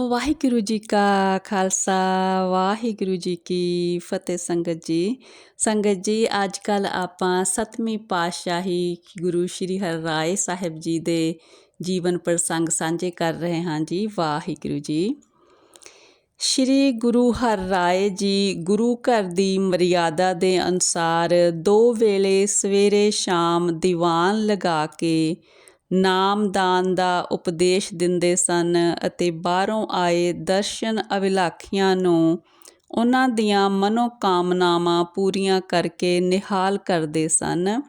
ਵਾਹਿਗੁਰੂ ਜੀ ਕਾ ਖਾਲਸਾ, ਵਾਹਿਗੁਰੂ ਜੀ ਕੀ ਫਤਿਹ ਸੰਗਤ ਜੀ। ਸੰਗਤ ਜੀ ਅੱਜ ਕੱਲ ਆਪਾਂ ਸਤਵੀਂ ਪਾਤਸ਼ਾਹੀ ਗੁਰੂ ਸ਼੍ਰੀ ਹਰਿਰਾਏ ਸਾਹਿਬ ਜੀ ਦੇ ਜੀਵਨ ਪ੍ਰਸੰਗ ਸਾਂਝੇ ਕਰ ਰਹੇ ਹਾਂ ਜੀ, ਵਾਹਿਗੁਰੂ ਜੀ। ਸ਼੍ਰੀ ਗੁਰੂ ਹਰਿਰਾਏ ਜੀ ਗੁਰੂ ਘਰ ਦੀ ਮਰਿਆਦਾ ਦੇ ਅਨੁਸਾਰ ਦੋ ਵੇਲੇ ਸਵੇਰੇ ਸ਼ਾਮ ਦੀਵਾਨ ਲਗਾ ਕੇ ਨਾਮਦਾਨ ਦਾ ਉਪਦੇਸ਼ ਦਿੰਦੇ ਸਨ ਅਤੇ ਬਾਹਰੋਂ ਆਏ ਦਰਸ਼ਨ ਅਭਿਲਾਖੀਆਂ ਨੂੰ ਉਹਨਾਂ ਦੀਆਂ ਮਨੋਕਾਮਨਾਵਾਂ ਪੂਰੀਆਂ ਕਰਕੇ ਨਿਹਾਲ ਕਰਦੇ ਸਨ।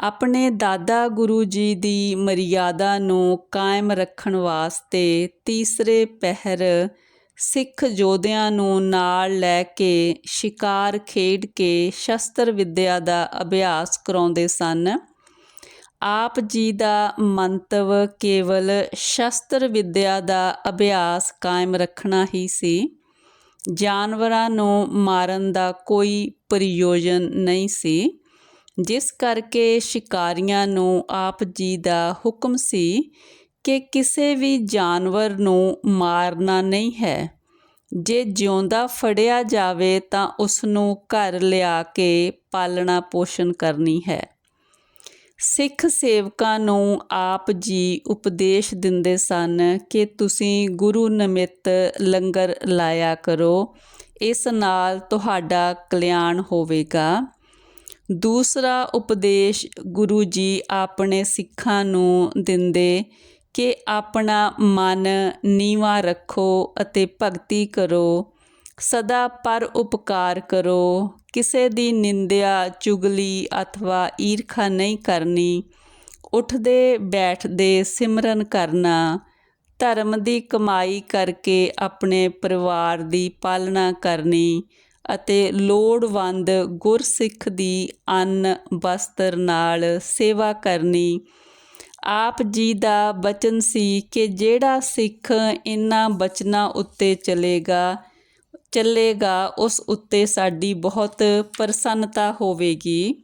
ਆਪਣੇ ਦਾਦਾ ਗੁਰੂ ਜੀ ਦੀ ਮਰਿਆਦਾ ਨੂੰ ਕਾਇਮ ਰੱਖਣ ਵਾਸਤੇ ਤੀਸਰੇ ਪਹਿਰ ਸਿੱਖ ਯੋਧਿਆਂ ਨੂੰ ਨਾਲ ਲੈ ਕੇ ਸ਼ਿਕਾਰ ਖੇਡ ਕੇ ਸ਼ਸਤਰ ਵਿੱਦਿਆ ਦਾ ਅਭਿਆਸ ਕਰਾਉਂਦੇ ਸਨ। ਆਪ ਜੀ ਦਾ ਮੰਤਵ ਕੇਵਲ ਸ਼ਸਤਰ ਵਿੱਦਿਆ ਦਾ ਅਭਿਆਸ ਕਾਇਮ ਰੱਖਣਾ ਹੀ ਸੀ। ਜਾਨਵਰਾਂ ਨੂੰ ਮਾਰਨ ਦਾ ਕੋਈ ਪ੍ਰਯੋਜਨ ਨਹੀਂ ਸੀ। ਜਿਸ ਕਰਕੇ ਸ਼ਿਕਾਰੀਆਂ ਨੂੰ ਆਪ ਜੀ ਦਾ ਹੁਕਮ ਸੀ ਕਿ ਕਿਸੇ ਵੀ ਜਾਨਵਰ ਨੂੰ ਮਾਰਨਾ ਨਹੀਂ ਹੈ। ਜੇ ਜਿਉਂਦਾ ਫੜਿਆ ਜਾਵੇ ਤਾਂ ਉਸ ਨੂੰ ਘਰ ਲਿਆ ਕੇ ਪਾਲਣਾ ਪੋਸ਼ਣ ਕਰਨੀ ਹੈ। ਸਿੱਖ ਸੇਵਕਾਂ ਨੂੰ ਆਪ ਜੀ ਉਪਦੇਸ਼ ਦਿੰਦੇ ਸਨ ਕਿ ਤੁਸੀਂ ਗੁਰੂ ਨਿਮਿਤ ਲੰਗਰ ਲਾਇਆ ਕਰੋ। ਇਸ ਨਾਲ ਤੁਹਾਡਾ ਕਲਿਆਣ ਹੋਵੇਗਾ। ਦੂਸਰਾ ਉਪਦੇਸ਼ ਗੁਰੂ ਜੀ ਆਪਣੇ ਸਿੱਖਾਂ ਨੂੰ ਦਿੰਦੇ ਕਿ ਆਪਣਾ ਮਨ ਨੀਵਾ ਰੱਖੋ ਅਤੇ ਭਗਤੀ ਕਰੋ। ਸਦਾ ਪਰ ਉਪਕਾਰ ਕਰੋ। ਕਿਸੇ ਦੀ ਨਿੰਦਿਆ, ਚੁਗਲੀ ਅਥਵਾ ਈਰਖਾ ਨਹੀਂ ਕਰਨੀ। ਉੱਠਦੇ, ਬੈਠਦੇ, ਸਿਮਰਨ ਕਰਨਾ। ਧਰਮ ਦੀ ਕਮਾਈ ਕਰਕੇ ਆਪਣੇ ਪਰਿਵਾਰ ਦੀ ਪਾਲਣਾ ਕਰਨੀ ਅਤੇ ਲੋੜਵੰਦ ਗੁਰਸਿੱਖ ਦੀ ਅੰਨ ਵਸਤਰ ਨਾਲ ਸੇਵਾ ਕਰਨੀ। ਆਪ ਜੀ ਦਾ ਬਚਨ ਸੀ ਕਿ ਜਿਹੜਾ ਸਿੱਖ ਇਨ੍ਹਾਂ ਬਚਨਾਂ ਉੱਤੇ ਚਲੇਗਾ ਚੱਲੇਗਾ, ਉਸ ਉੱਤੇ ਸਾਡੀ ਬਹੁਤ ਪ੍ਰਸੰਨਤਾ ਹੋਵੇਗੀ।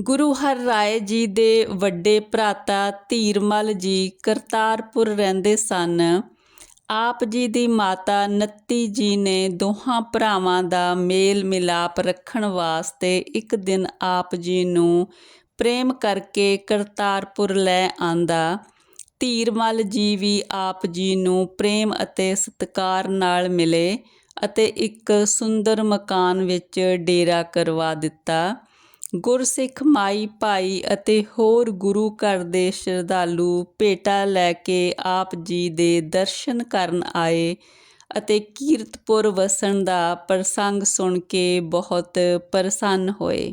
ਗੁਰੂ ਹਰ ਰਾਏ ਜੀ ਦੇ ਵੱਡੇ ਭਰਾਤਾ ਧੀਰਮਲ ਜੀ ਕਰਤਾਰਪੁਰ ਰਹਿੰਦੇ ਸਨ। ਆਪ ਜੀ ਦੀ ਮਾਤਾ ਨੱਤੀ ਜੀ ਨੇ ਦੋਹਾਂ ਭਰਾਵਾਂ ਦਾ ਮੇਲ ਮਿਲਾਪ ਰੱਖਣ ਵਾਸਤੇ ਇੱਕ ਦਿਨ ਆਪ ਜੀ ਨੂੰ ਪ੍ਰੇਮ ਕਰਕੇ ਕਰਤਾਰਪੁਰ ਲੈ ਆਂਦਾ। ਧੀਰਮਲ ਜੀ ਵੀ ਆਪ ਜੀ ਨੂੰ ਪ੍ਰੇਮ ਅਤੇ ਸਤਿਕਾਰ ਨਾਲ ਮਿਲੇ ਅਤੇ ਇੱਕ ਸੁੰਦਰ ਮਕਾਨ ਵਿੱਚ ਡੇਰਾ ਕਰਵਾ ਦਿੱਤਾ। ਗੁਰਸਿੱਖ ਮਾਈ ਭਾਈ ਅਤੇ ਹੋਰ ਗੁਰੂ ਘਰ ਦੇ ਸ਼ਰਧਾਲੂ ਭੇਟਾ ਲੈ ਕੇ ਆਪ ਜੀ ਦੇ ਦਰਸ਼ਨ ਕਰਨ ਆਏ ਅਤੇ ਕੀਰਤਪੁਰ ਵਸਣ ਦਾ ਪ੍ਰਸੰਗ ਸੁਣ ਕੇ ਬਹੁਤ ਪ੍ਰਸੰਨ ਹੋਏ।